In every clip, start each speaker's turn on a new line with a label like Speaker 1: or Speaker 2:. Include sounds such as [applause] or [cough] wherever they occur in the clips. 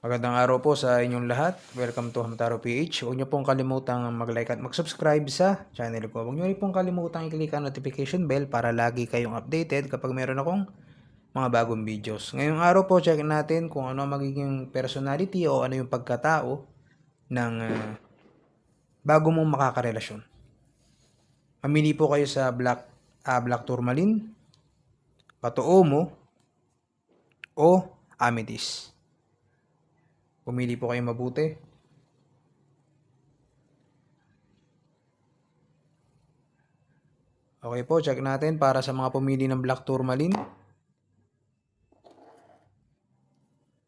Speaker 1: Magandang araw po sa inyong lahat. Welcome to Hamtaro PH. Huwag niyo pong kalimutang mag-like at mag-subscribe sa channel ko. Huwag niyo rin pong kalimutang i-click ang notification bell para lagi kayong updated kapag meron akong mga bagong videos. Ngayong araw po, check natin kung ano magiging personality o ano yung pagkatao ng ah, bago mong makakarelasyon. Mamili po kayo sa Black, ah, Black Tourmaline, Pato-Omo, o Amethyst. Pumili po kayo mabuti. Okay po, check natin para sa mga pumili ng Black Tourmaline.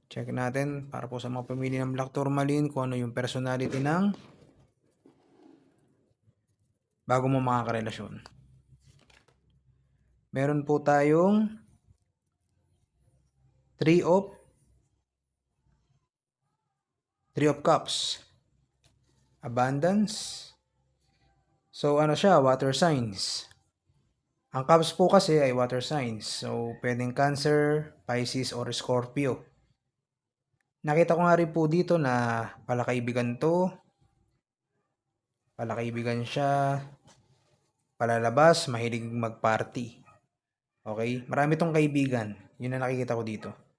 Speaker 1: Check natin para po sa mga pumili ng Black Tourmaline kung ano yung personality ng bago mo makakarelasyon. Meron po tayong 3 of Three of Cups. Abundance. So, ano siya? Water signs. Ang Cups po kasi ay water signs. So, pwedeng Cancer, Pisces, or Scorpio. Nakita ko nga rin po dito na palakaibigan to. Palakaibigan siya. Palalabas, mahilig magparty. Okay? Marami tong kaibigan. Yun ang nakikita ko dito.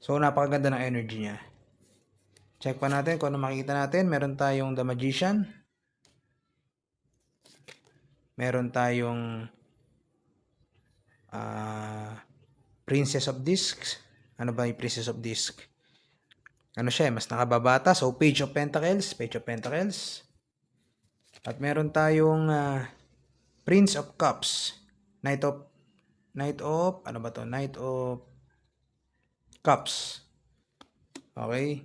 Speaker 1: So, napakaganda ng energy niya. Check pa natin kung ano makikita natin. Meron tayong The Magician. Meron tayong ah, Princess of Discs. Ano ba yung Princess of Discs? Ano siya, eh, mas nakababata. So, Page of Pentacles. Page of Pentacles. At meron tayong ah, Prince of Cups. Knight of Knight of ano ba to? Knight of Cups. Okay?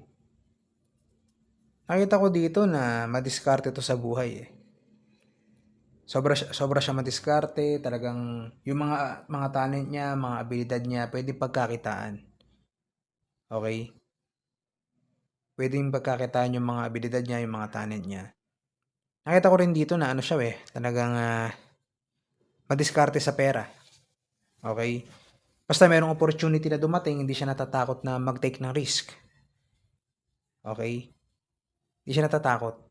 Speaker 1: Nakita ko dito na madiskarte to sa buhay eh. Sobra, sobra siya madiskarte, talagang yung mga mga talent niya, mga abilidad niya, pwede pagkakitaan. Okay? Pwedeng pagkakitaan yung mga abilidad niya, yung mga talent niya. Nakita ko rin dito na ano siya eh, talagang ah, madiskarte sa pera. Okay? Basta merong opportunity na dumating, hindi siya natatakot na mag-take ng risk. Okay? Hindi siya natatakot.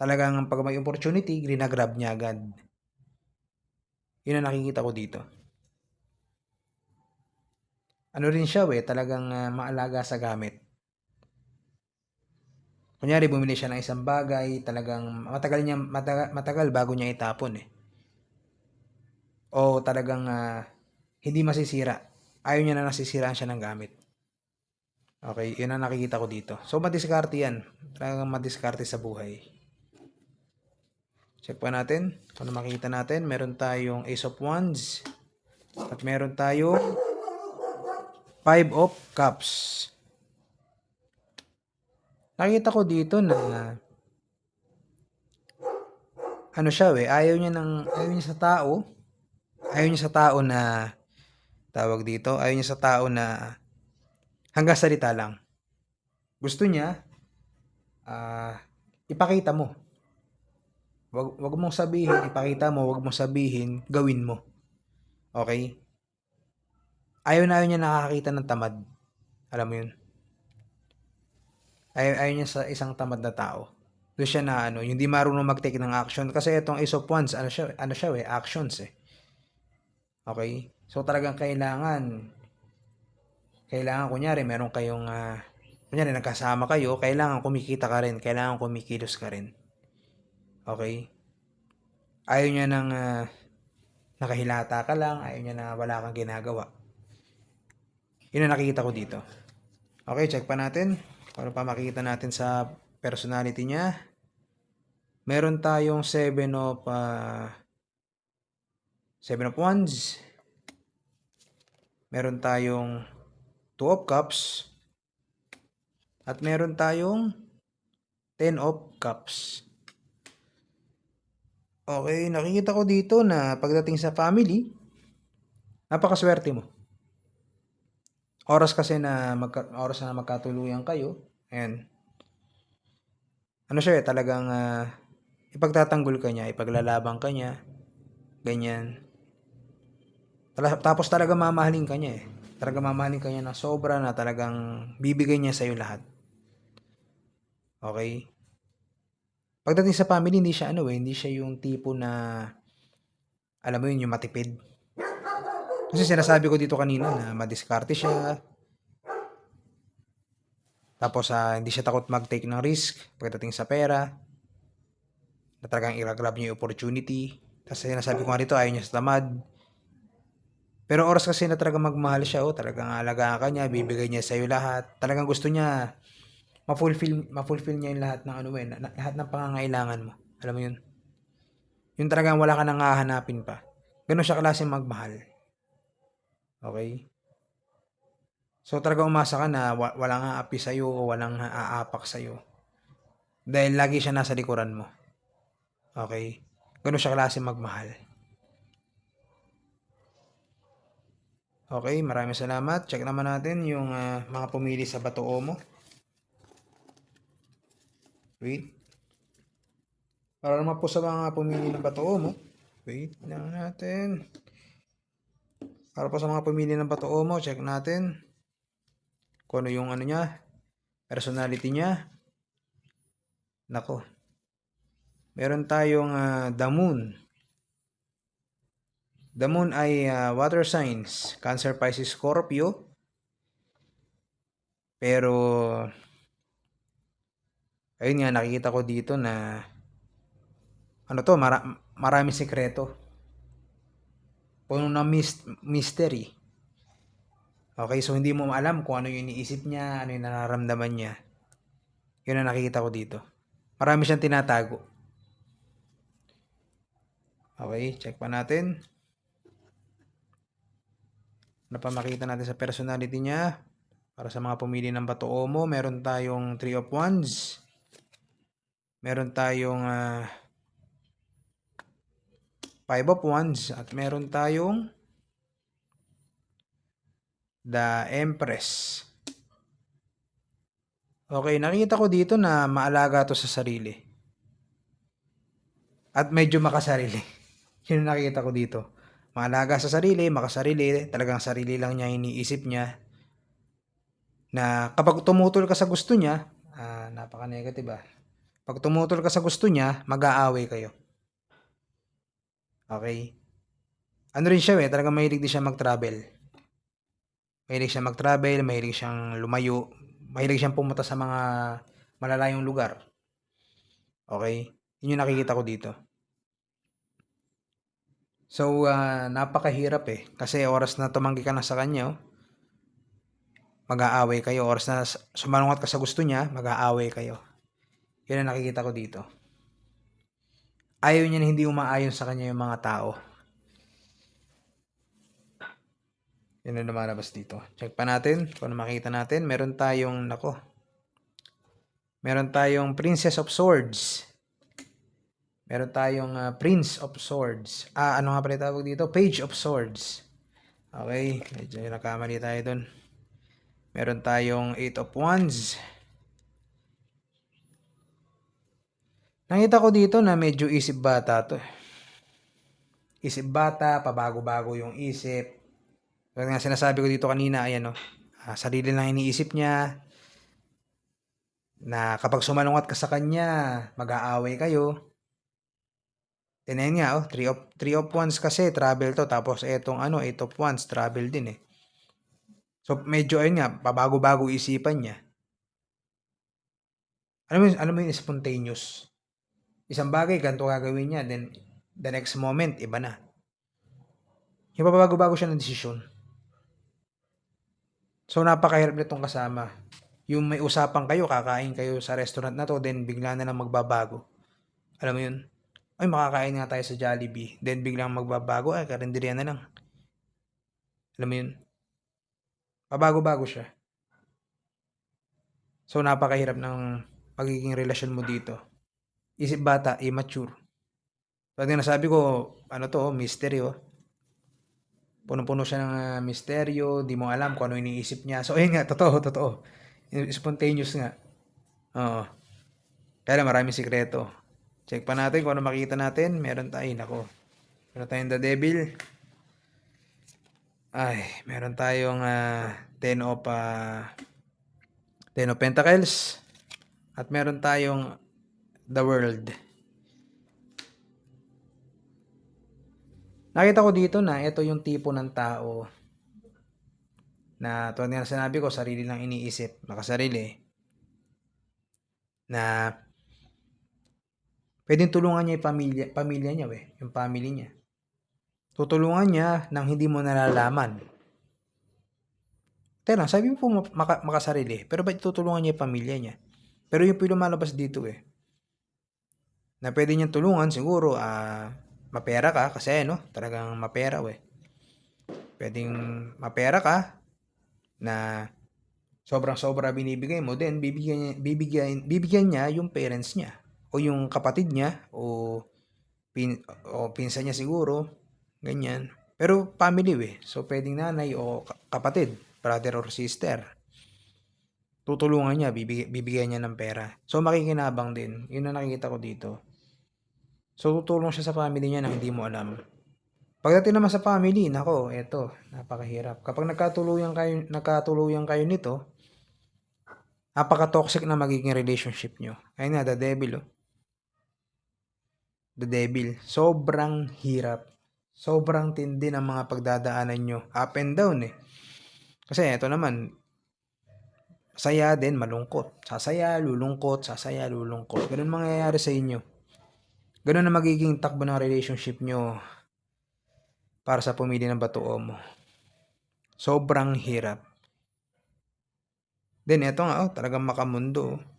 Speaker 1: Talagang pag may opportunity, grinagrab niya agad. Yun ang nakikita ko dito. Ano rin siya we, talagang ah, maalaga sa gamit. Kunyari, bumili siya ng isang bagay, talagang matagal, niya, matagal, matagal bago niya itapon eh. O talagang ah, hindi masisira. Ayaw niya na nasisiraan siya ng gamit. Okay, yun ang nakikita ko dito. So, madiskarte yan. Talagang madiskarte sa buhay. Check pa natin. Ano makikita natin, meron tayong Ace of Wands. At meron tayong Five of Cups. Nakita ko dito na ano siya we, ayaw niya ng ayaw niya sa tao. Ayaw niya sa tao na tawag dito, ayaw niya sa tao na hanggang salita lang. Gusto niya ah ipakita mo. Wag, wag mong sabihin, ipakita mo, wag mong sabihin, gawin mo. Okay? Ayaw na ayaw niya nakakakita ng tamad. Alam mo yun? Ayaw, ayaw niya sa isang tamad na tao. Doon siya na ano, hindi marunong mag-take ng action. Kasi itong Ace of Wands, ano siya, ano siya eh, actions eh. Okay? So talagang kailangan, kailangan kunyari, meron kayong, ah, kunyari nagkasama kayo, kailangan kumikita ka rin, kailangan kumikilos ka rin. Okay? Ayaw niya ng ah, nakahilata ka lang, ayaw niya na wala kang ginagawa. Yun ang nakikita ko dito. Okay, check pa natin. Para pa makikita natin sa personality niya. Meron tayong 7 of ah, 7 of Wands. Meron tayong 2 of Cups. At meron tayong 10 of Cups. Okay, nakikita ko dito na pagdating sa family, napakaswerte mo. Oras kasi na magka, oras na magkatuluyan kayo, ayan. Ano siya eh, talagang ah, ipagtatanggol ka niya, ipaglalabang ka niya, ganyan. Tapos talaga mamahalin ka niya eh. Talaga mamahalin ka niya ng sobra na talagang bibigay niya sa'yo lahat. Okay? Pagdating sa family, hindi siya ano eh, hindi siya yung tipo na, alam mo yun, yung matipid. Kasi sinasabi ko dito kanina na madiskarte siya. Tapos ah, hindi siya takot mag-take ng risk pagdating sa pera. Na talagang i-grab niya yung opportunity. Tapos sinasabi ko nga dito, ayaw niya sa tamad. Pero oras kasi na talagang magmahal siya, oh, talagang alagaan ka niya, bibigay niya sa'yo lahat. Talagang gusto niya, ma-fulfill, ma-fulfill niya yung lahat ng ano eh, lahat ng pangangailangan mo. Alam mo yun? Yung talagang wala ka nang hahanapin pa. Ganun siya klase magmahal. Okay? So talaga umasa ka na wa- walang aapi sa'yo o walang aapak sa'yo. Dahil lagi siya nasa likuran mo. Okay? Ganun siya klase magmahal. Okay, maraming salamat. Check naman natin yung ah, mga pumili sa Bato Omo. Wait. Para naman po sa mga pumili ng Bato Omo. Wait lang natin. Para po sa mga pumili ng Bato Omo, check natin kung ano yung ano niya, personality niya. Nako. Meron tayong ah, The Moon. The Moon ay ah, water signs, Cancer, Pisces, Scorpio. Pero ayun nga nakikita ko dito na ano to, mara- maraming sekreto. Puno ng mis- mystery. Okay, so hindi mo alam kung ano yung iniisip niya, ano yung nararamdaman niya. Yun ang nakikita ko dito. Marami siyang tinatago. Okay, check pa natin. Ano pa makita natin sa personality niya? Para sa mga pumili ng Bato Omo, meron tayong Three of Wands. Meron tayong Five of Wands. At meron tayong The Empress. Okay, nakita ko dito na maalaga to sa sarili. At medyo makasarili. [laughs] Yun ang nakikita ko dito. Maalaga sa sarili, makasarili, talagang sarili lang niya iniisip niya. Na kapag tumutol ka sa gusto niya, ah, napaka-negative ah. Pag tumutol ka sa gusto niya, mag-aaway kayo. Okay? Ano rin siya eh, talagang mahilig din siya mag-travel. Mahilig siya mag-travel, mahilig siyang lumayo, mahilig siyang pumunta sa mga malalayong lugar. Okay? Yun yung nakikita ko dito. So, ah, napakahirap eh. Kasi oras na tumanggi ka na sa kanya, oh, mag-aaway kayo. Oras na sumalungat ka sa gusto niya, mag-aaway kayo. Yun ang nakikita ko dito. Ayaw niya na hindi umaayon sa kanya yung mga tao. Yun ang lumalabas dito. Check pa natin kung ano makita natin. Meron tayong, nako, meron tayong Princess of Swords. Meron tayong ah, Prince of Swords. Ah, ano nga pala tawag dito? Page of Swords. Okay, medyo nakamali tayo dun. Meron tayong Eight of Wands. Nakita ko dito na medyo isip bata to. eh. Isip bata, pabago-bago yung isip. Kaya nga sinasabi ko dito kanina, ayan o, ah, sarili lang iniisip niya, na kapag sumalungat ka sa kanya, mag-aaway kayo. Then ayun nga, oh, 3 of, three of wands kasi, travel to. Tapos etong ano, 8 of wands, travel din eh. So medyo ayun nga, pabago-bago isipan niya. Alam mo, alam mo yung spontaneous. Isang bagay, ganito gagawin niya. Then, the next moment, iba na. Yung pabago-bago siya ng desisyon. So, napakahirap nitong kasama. Yung may usapan kayo, kakain kayo sa restaurant na to, then bigla na lang magbabago. Alam mo yun? Ay, makakain nga tayo sa Jollibee. Then biglang magbabago, ay, karinderiya na lang. Alam mo yun? Pabago-bago siya. So, napakahirap ng pagiging relasyon mo dito. Isip bata, immature. So, na sabi ko, ano to, mystery oh. Puno-puno siya ng ah, misteryo, di mo alam kung ano iniisip niya. So, ayun nga, totoo, totoo. Spontaneous nga. Oo. Kaya lang, maraming sikreto. Check pa natin kung ano makita natin. Meron tayo, nako. Meron tayong The Devil. Ay, meron tayong ah, Ten of ah, Ten of Pentacles at meron tayong The World. Nakita ko dito na ito yung tipo ng tao na tulad nga ng sinabi ko, sarili lang iniisip, makasarili, na pwedeng tulungan niya yung pamilya, pamilya niya, we, yung family niya. Tutulungan niya nang hindi mo nalalaman. Teka lang, sabi mo po maka, makasarili, pero ba't tutulungan niya yung pamilya niya? Pero yung po lumalabas dito eh. Na pwede niyang tulungan siguro, ah, mapera ka, kasi no, talagang mapera we. Pwedeng mapera ka, na sobrang sobra binibigay mo, then bibigyan bibigyan, bibigyan niya yung parents niya, o yung kapatid niya, o, pin, o pinsan niya siguro, ganyan. Pero family we, so pwedeng nanay o ka- kapatid, brother or sister. Tutulungan niya, bibigyan, bibigyan niya ng pera. So makikinabang din, yun ang nakikita ko dito. So tutulong siya sa family niya na hindi mo alam. Pagdating naman sa family, nako, eto, napakahirap. Kapag nagkatuluyan kayo, nagkatuluyan kayo nito, napaka-toxic na magiging relationship nyo. Ayun nga, the devil, oh. The devil. Sobrang hirap. Sobrang tindi ng mga pagdadaanan nyo. Up and down, eh. Kasi eto naman, saya din, malungkot. Sasaya, lulungkot, sasaya, lulungkot. Ganun mangyayari sa inyo. Ganun na magiging takbo ng relationship nyo para sa pumili ng batuo mo. Sobrang hirap. Then, eto nga, oh, talagang makamundo. oh.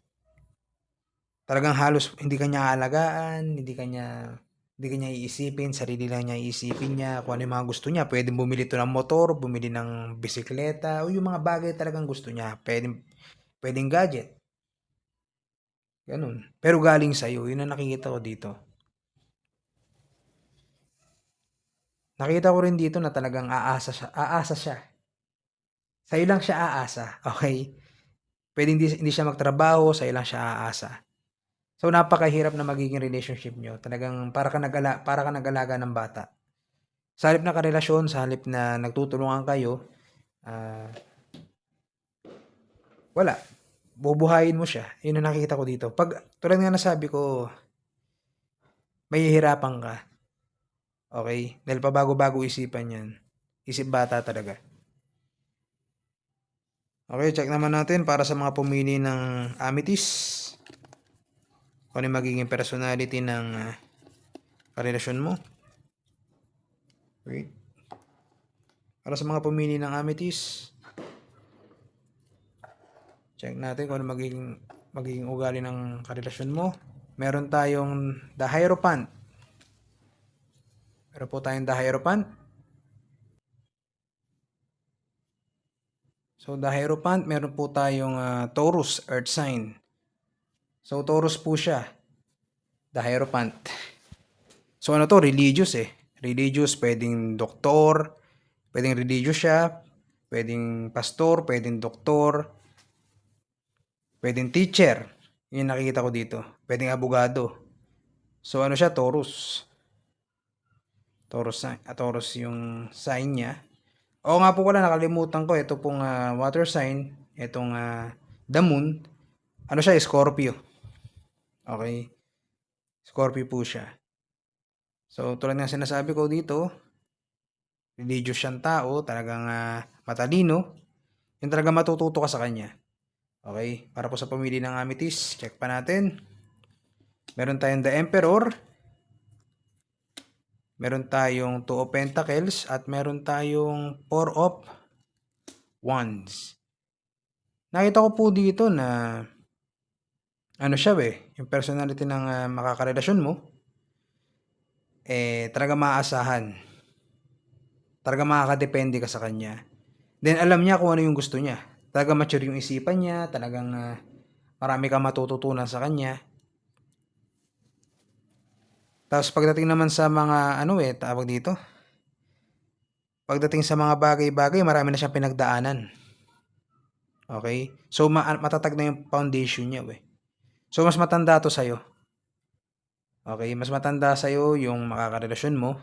Speaker 1: Talagang halos hindi kanya alagaan, hindi kanya hindi kanya iisipin, sarili lang niya iisipin niya, kung ano yung mga gusto niya. Pwedeng bumili to ng motor, bumili ng bisikleta, o yung mga bagay talagang gusto niya. Pwedeng, pwedeng gadget. Ganun. Pero galing sa'yo, yun ang nakikita ko dito. Nakita ko rin dito na talagang aasa siya. Aasa siya. Sa'yo lang siya aasa. Okay? Pwede hindi, hindi siya magtrabaho, sa'yo lang siya aasa. So, napakahirap na magiging relationship nyo. Talagang para ka, nagala, para ka nag-alaga ng bata. Sa halip na karelasyon, sa halip na nagtutulungan kayo, ah, wala. Bubuhayin mo siya. Yun ang nakikita ko dito. Pag, tulad nga nasabi ko, may hihirapan ka. Okay? Dahil pabago-bago isipan yan. Isip bata talaga. Okay, check naman natin para sa mga pumili ng amethyst. Kung ano magiging personality ng uh, karelasyon mo. Wait. Para sa mga pumili ng amethyst. Check natin kung ano magiging, magiging ugali ng karelasyon mo. Meron tayong the Hierophant. Meron po tayong the Hierophant. So, the Hierophant, meron po tayong ah, Taurus, Earth sign. So, Taurus po siya. The Hierophant. So, ano to? Religious eh. Religious, pwedeng doktor, pwedeng religious siya, pwedeng pastor, pwedeng doktor, pwedeng teacher. Yun nakikita ko dito. Pwedeng abogado. So, ano siya? Taurus. Taurus, ah, Taurus yung sign niya. Oo nga po pala, nakalimutan ko. Ito pong ah, water sign, itong ah, the moon. Ano siya? Scorpio. Okay? Scorpio po siya. So, tulad ng sinasabi ko dito, religious siyang tao, talagang ah, matalino. Yung talaga matututo ka sa kanya. Okay? Para po sa pamili ng amethyst, check pa natin. Meron tayong the emperor. Meron tayong two of pentacles at meron tayong four of wands. Nakita ko po dito na ano siya eh, yung personality ng ah, makakarelasyon mo, eh, talaga maaasahan. Talaga makakadepende ka sa kanya. Then, alam niya kung ano yung gusto niya. Talaga mature yung isipan niya, talagang ah, marami kang matututunan sa kanya. Tapos pagdating naman sa mga ano eh, tawag dito. Pagdating sa mga bagay-bagay, marami na siyang pinagdaanan. Okay? So ma- matatag na yung foundation niya, we. So mas matanda to sa'yo. Okay, mas matanda sa'yo yung makakarelasyon mo.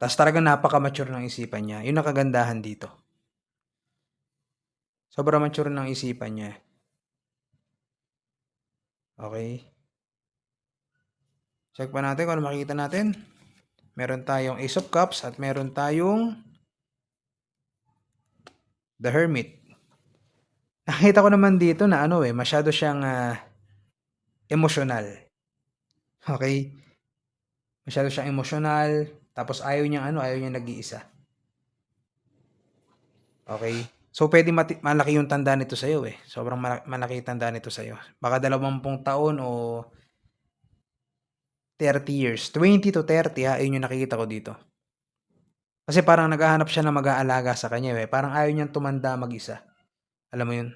Speaker 1: Tapos talagang napaka-mature ng isipan niya. Yun ang kagandahan dito. Sobrang mature ng isipan niya. Okay. Check pa natin kung ano makikita natin. Meron tayong Ace of Cups at meron tayong The Hermit. Nakita ko naman dito na ano eh, masyado siyang ah, emotional. Okay? Masyado siyang emotional. Tapos ayaw niyang ano, ayaw niyang nag-iisa. Okay? So, pwede mati- malaki yung tanda nito sa'yo eh. Sobrang mala- malaki yung tanda nito sa'yo. Baka dalawampung taon o 30 years. 20 to 30 ha, yun yung nakikita ko dito. Kasi parang naghahanap siya na mag-aalaga sa kanya eh. Parang ayaw niyang tumanda mag-isa. Alam mo yun?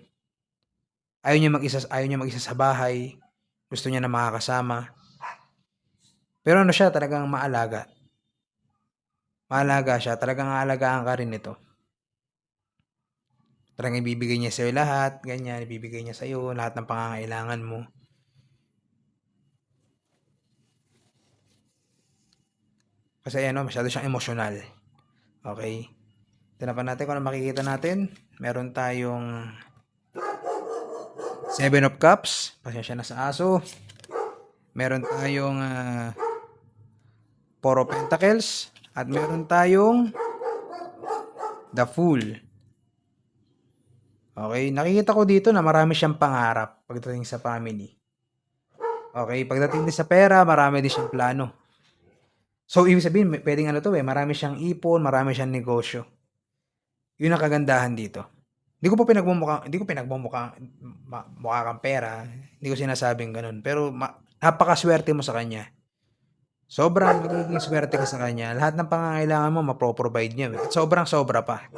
Speaker 1: Ayaw niya mag-isa, ayaw niya mag-isa sa bahay. Gusto niya na makakasama. Pero ano siya, talagang maalaga. Maalaga siya. Talagang aalagaan ka rin nito. Talagang ibibigay niya sa'yo lahat. Ganyan, ibibigay niya sa'yo lahat ng pangangailangan mo. Kasi ano, masyado siyang emosyonal. Okay? Tinapan natin kung ano makikita natin. Meron tayong Seven of Cups. Pasensya na sa aso. Meron tayong ah, Four of Pentacles. At meron tayong The Fool. Okay, nakikita ko dito na marami siyang pangarap pagdating sa family. Okay, pagdating din sa pera, marami din siyang plano. So, ibig sabihin, pwedeng ano to eh, marami siyang ipon, marami siyang negosyo. Yun ang kagandahan dito. Hindi ko po pinagmumukha, hindi ko pinagmumukha ma- mukha kang pera. Hindi ko sinasabing ganun. Pero ma- napakaswerte mo sa kanya. Sobrang magiging swerte ka sa kanya. Lahat ng pangangailangan mo, mapro-provide niya. At sobrang sobra pa.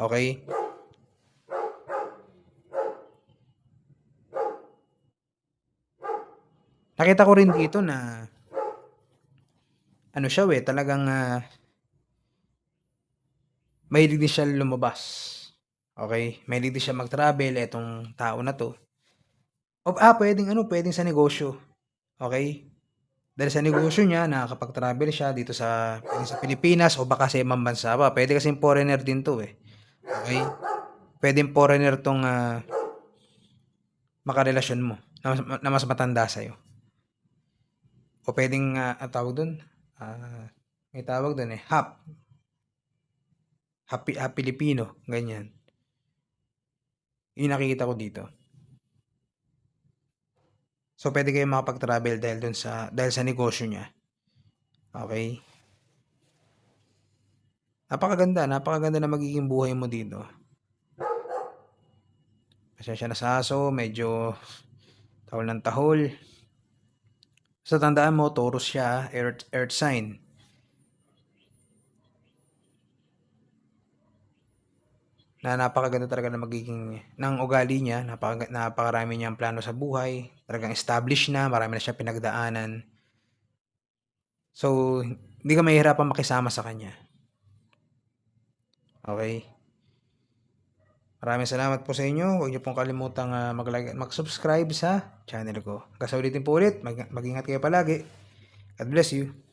Speaker 1: Okay? Nakita ko rin dito na ano siya eh, talagang ah, mahilig din siya lumabas. Okay? Mahilig din siya mag-travel, etong tao na to. O, ah, pwedeng ano, pwedeng sa negosyo. Okay? Dahil sa negosyo niya, nakakapag-travel siya dito sa, sa Pilipinas o baka sa ibang bansa pa. Pwede kasi foreigner din to eh. Okay? Pwedeng foreigner tong ah, makarelasyon mo na mas, na mas matanda sa'yo. O pwedeng, ah, ang tawag dun, ah, may tawag dun eh, hap. Happy, ah, Pilipino, ganyan. Yung nakikita ko dito. So, pwede kayo makapag-travel dahil dun sa, dahil sa negosyo niya. Okay? Napakaganda, napakaganda na magiging buhay mo dito. Pasensya na sa aso, medyo tahol ng tahol. Sa tandaan mo, Taurus siya, earth, earth sign. Na napakaganda talaga na magiging ng ugali niya, napaka, napakarami niyang plano sa buhay, talagang established na, marami na siya pinagdaanan. So, hindi ka mahihirapan makisama sa kanya. Okay? Maraming salamat po sa inyo. Huwag niyo pong kalimutang ah, mag-like at mag-subscribe sa channel ko. Hanggang sa ulitin po ulit, mag- mag-ingat kayo palagi. God bless you.